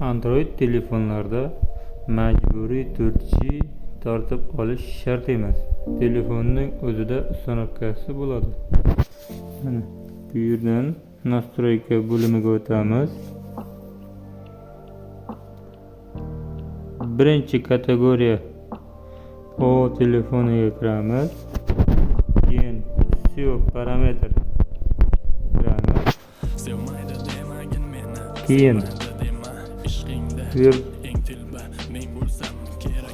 Android telefonlarda majburiy 4G tortib olish shart emas. Telefonning o'zida uстановкасы bo'ladi. Mana bu yerdan настройка bo'limiga o'tamiz. Birinchi kategoriya O telefoniga kiramiz. Keyin SEO parametr kiramiz. Keyin bu yer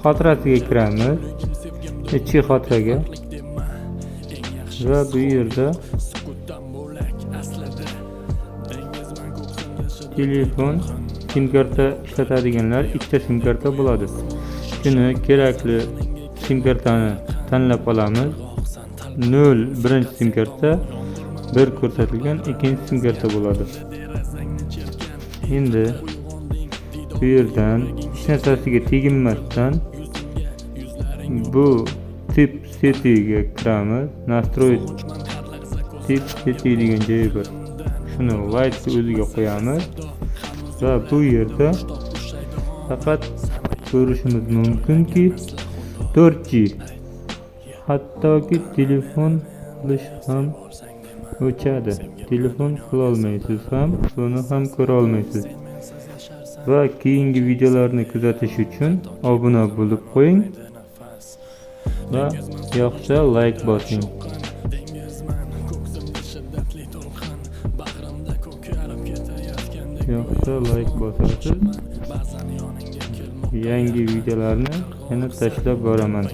xotirasiga kiramiz. Ichki xotiraga va bu yerda telefon sim karta ishlatadiganlar ikkita sim karta bo'ladi. Shuni kerakli sim kartani tanlab olamiz. 0 birinchi sim karta, 1 ko'rsatilgan ikkinchi sim karta bo'ladi. Endi bu yerdan hech narsasiga teginmasdan bu tip setiga kiramiz. Настроить tip seti degan joyi bor. Shuni white o'ziga qo'yamiz va bu yerda faqat ko'rishimiz mumkinki 4G hattoki telefon qilish ham o'chadi. Telefon qila olmaysiz ham, buni ham ko'ra olmaysiz. Va keyingi videolarni kuzatish uchun obuna bo'lib qo'ying va yoqsa like bosing. Yoqsa like bosasiz. Yangi videolarni yana tashlab boraman.